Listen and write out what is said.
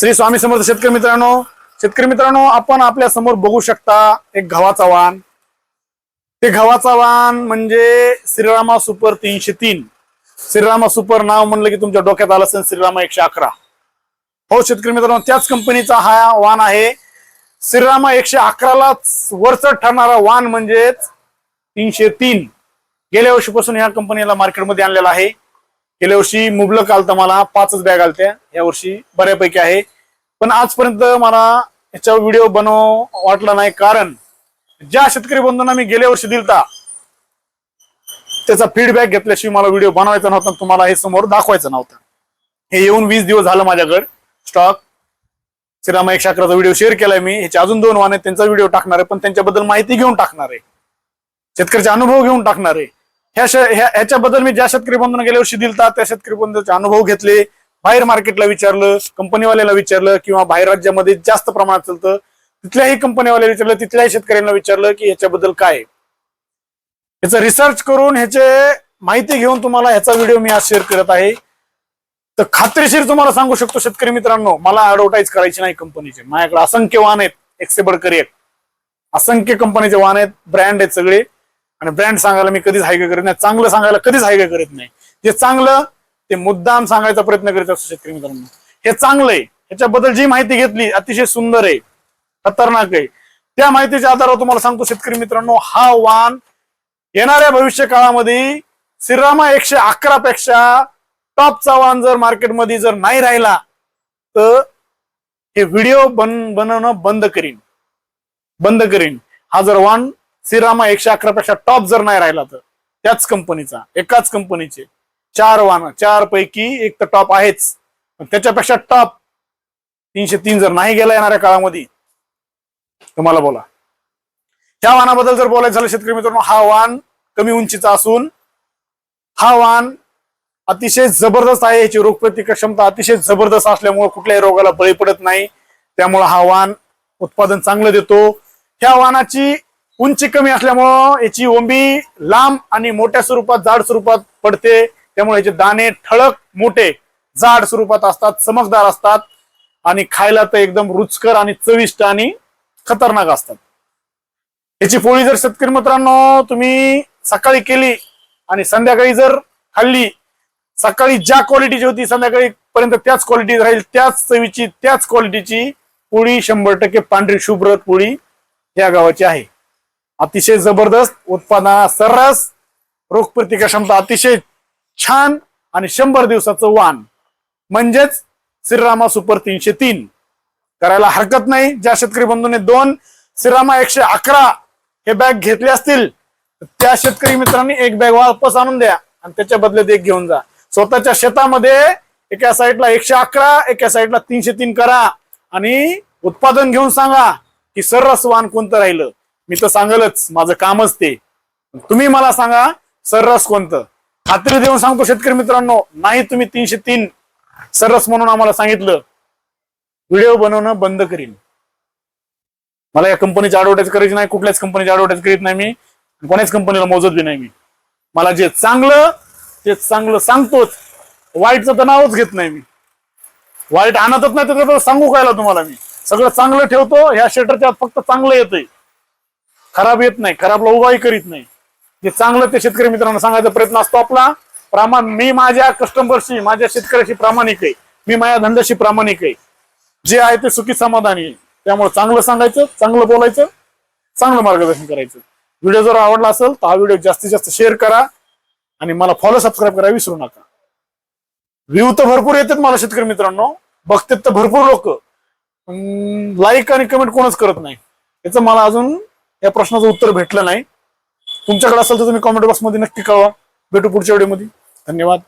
श्री स्वामी समर्थ शेतकरी मित्रांनो शेतकरी मित्रांनो आपण आपल्यासमोर बघू शकता एक गव्हाचा वाण. ते गव्हाचा वाण म्हणजे श्रीरामा सुपर तीनशे तीन. श्रीरामा सुपर नाव म्हणलं की तुमच्या डोक्यात आलं असेल श्रीरामा एकशे अकरा. हो शेतकरी मित्रांनो त्याच कंपनीचा हा वाण आहे. श्रीरामा एकशे अकराला वरचढ ठरणारा वाण म्हणजेच तीनशे तीन. गेल्या वर्षीपासून या कंपनीला मार्केटमध्ये आणलेला आहे. गेल्या वर्षी मुबलक आलता मला पाचच बॅग आलत्या या वर्षी बऱ्यापैकी आहे. पण आजपर्यंत मला याचा व्हिडिओ बनव वाटला नाही. कारण ज्या शेतकरी बंधूंना मी गेल्या वर्षी दिलता त्याचा फीडबॅक घेतल्याशिवाय मला व्हिडिओ बनवायचा नव्हता. तुम्हाला हे समोर दाखवायचं नव्हतं. हे येऊन वीस दिवस झालं माझ्याकडे. स्टॉक श्रीरामा एक शाकराचा व्हिडिओ शेअर केलाय मी. ह्याचे अजून दोन वाहने त्यांचा व्हिडिओ टाकणार आहे. पण त्यांच्याबद्दल माहिती घेऊन टाकणार आहे. शेतकऱ्याचे अनुभव घेऊन टाकणार आहे. ह्या ह्याच्याबद्दल मी ज्या शेतकरी बंधून गेल्या वर्षी दिलता त्या शेतकरी बंधूचे अनुभव घेतले. बाहेर मार्केटला विचारलं कंपनीवाल्याला विचारलं किंवा बाहेर राज्यामध्ये जास्त प्रमाणात चालतं. तिथल्याही कंपनीवाल्याला विचारलं तिथल्याही शेतकऱ्यांना विचारलं की ह्याच्याबद्दल काय आहे. रिसर्च करून ह्याचे माहिती घेऊन तुम्हाला ह्याचा व्हिडिओ मी आज शेअर करत आहे. तर खात्रीशीर तुम्हाला सांगू शकतो शेतकरी मित्रांनो मला ऍडव्हर्टाईज करायची नाही कंपनीचे माझ्याकडे असंख्य वाहन आहेत एक्सेबड बडकर असंख्य कंपनीचे वाहन आहेत ब्रँड आहेत सगळे. आणि ब्रँड सांगायला मी कधीच हायगे करत नाही. चांगलं सांगायला कधीच हायगे करत नाही. जे चांगलं ते मुद्दाम सांगायचा प्रयत्न करीत असतो शेतकरी मित्रांनो. हे चांगलं आहे. ह्याच्याबद्दल जी माहिती घेतली अतिशय सुंदर आहे. खतरनाक आहे. त्या माहितीच्या आधारावर तुम्हाला सांगतो शेतकरी मित्रांनो हा वाण येणाऱ्या भविष्य काळामध्ये श्रीरामा एकशे अकरा पेक्षा टॉपचा वाण जर मार्केटमध्ये जर नाही राहिला तर हे व्हिडिओ बन बनवणं बंद करीन. बंद करीन. हा जर वाण श्रीरामा एकशे अकरा पेक्षा टॉप जर नाही राहिला तर. त्याच कंपनीचा एकाच कंपनीचे. चार वाहन चार पैकी एक तर टॉप आहेच. पण त्याच्यापेक्षा टॉप तीनशे तीन जर नाही गेला येणाऱ्या काळामध्ये तुम्हाला बोला. त्या वाहनाबद्दल जर बोलायचं झालं शेतकरी मित्रांनो हा वाहन कमी उंचीचा असून हा वाहन अतिशय जबरदस्त आहे. याची रोगप्रतिकार क्षमता अतिशय जबरदस्त असल्यामुळे कुठल्याही रोगाला बळी पडत नाही. त्यामुळे हा वाहन उत्पादन चांगलं देतो. ह्या वाहनाची उंची कमी असल्यामुळं याची ओंबी लांब आणि मोठ्या स्वरूपात जाड स्वरूपात पडते. त्यामुळे याचे दाणे ठळक मोठे जाड स्वरूपात असतात चमकदार असतात. आणि खायला तर एकदम रुचकर आणि चविष्ट आणि खतरनाक असतात. याची पोळी जर शेतकरी मित्रांनो तुम्ही सकाळी केली आणि संध्याकाळी जर खाल्ली सकाळी ज्या क्वालिटीची होती संध्याकाळी पर्यंत त्याच क्वालिटी राहील त्याच चवीची त्याच क्वालिटीची पोळी शंभर टक्के पांढरी शुभ्र पोळी या गावाची आहे. अतिशय जबरदस्त उत्पादना सर्रास रोगप्रतिकार क्षमता अतिशय छान आणि शंभर दिवसाचं वाण म्हणजेच श्रीरामा सुपर तीनशे तीन. करायला हरकत नाही. ज्या शेतकरी बंधूने दोन श्रीरामा एकशे अकरा हे बॅग घेतले असतील त्या शेतकरी मित्रांनी एक बॅग वापस आणून द्या आणि त्याच्या बदल्यात एक घेऊन जा. स्वतःच्या शेतामध्ये एका साईडला एकशे अकरा एका साईडला तीनशे तीन करा आणि उत्पादन घेऊन सांगा की सर्रस वाण कोणतं राहिलं. मी तर सांगलच माझं कामच ते. तुम्ही मला सांगा सर्रास कोणतं? खात्री देऊन सांगतो शेतकरी मित्रांनो नाही तुम्ही तीनशे तीन सर्रास म्हणून आम्हाला सांगितलं. व्हिडिओ बनवणं बंद करीन. मला या कंपनीची ऍडव्हर्टाईज करायची नाही कुठल्याच कंपनीची ऍडव्हर्टाईज करीत नाही मी कोणाच कंपनीला मोजत बी नाही मी. मला जे चांगलं ते चांगलं सांगतोच. वाईटचं तर नावच घेत नाही मी. वाईट आणतच नाही तर सांगू कायला तुम्हाला मी? सगळं चांगलं ठेवतो ह्या शटरच्या फक्त चांगलं येतंय. खराब येत नाही खराबला उगाही करीत नाही. जे चांगलं ते शेतकरी मित्रांना सांगायचा प्रयत्न असतो आपला. प्रमाण मी माझ्या कस्टमरशी माझ्या शेतकऱ्याशी प्रामाणिक आहे. मी माझ्या धंद्याशी प्रामाणिक आहे. जे आहे ते सुखी समाधानी आहे. त्यामुळे चांगलं सांगायचं चांगलं बोलायचं चांगलं मार्गदर्शन करायचं. व्हिडिओ जर आवडला असेल तर हा व्हिडिओ जास्तीत जास्त शेअर करा आणि मला फॉलो सबस्क्राईब करायला विसरू नका. व्ह्यू तर भरपूर येतात मला शेतकरी मित्रांनो. बघतात तर भरपूर लोक. लाईक आणि कमेंट कोणच करत नाही. याचं मला अजून या प्रश्नाचं उत्तर भेटलं नाही. तुमच्याकडे असेल तर तुम्ही कॉमेंट बॉक्समध्ये नक्की कळवा. भेटू पुढच्या व्हिडिओमध्ये धन्यवाद.